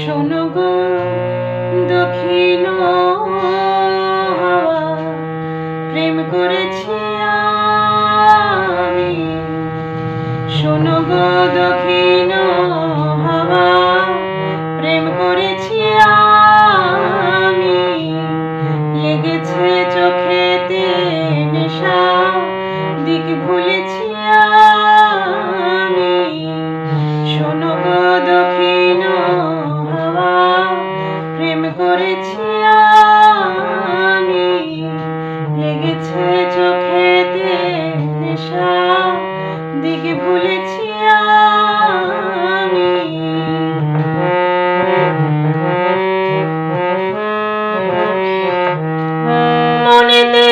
শোনো গো দক্ষিণ হাওয়া, প্রেম করেছি আমি। শোনো গো দক্ষিণ হাওয়া, প্রেম করেছি আমি। লেগেছে করেছি আমি। লেগেছে চোখেতে নেশা। দিকে ভুলেছি আমি। মনেতে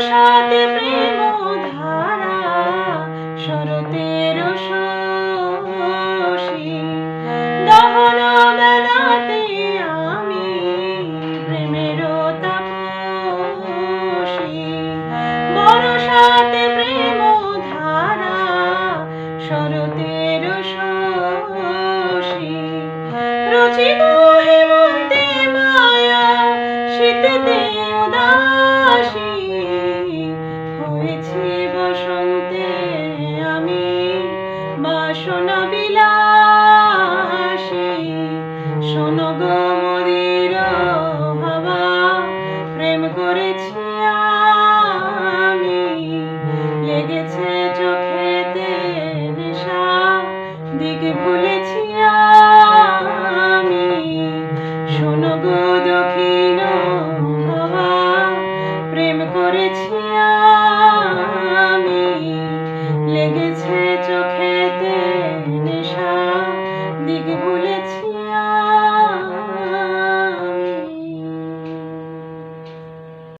বরসাতে প্রেম ধারা শরতের দহন বেলাতে আমি প্রেমের তাপসী। বরসাতে প্রেম ধারা শরতের শশী রচিব হয়েছে বসন্তে আমি বাসনা বিলাসী। শোনো গো মদির হাওয়া প্রেম করেছি আমি। লেগেছে চোখেতে নেশা, দিক ভুলেছি আমি। শোনো গো দক্ষিণ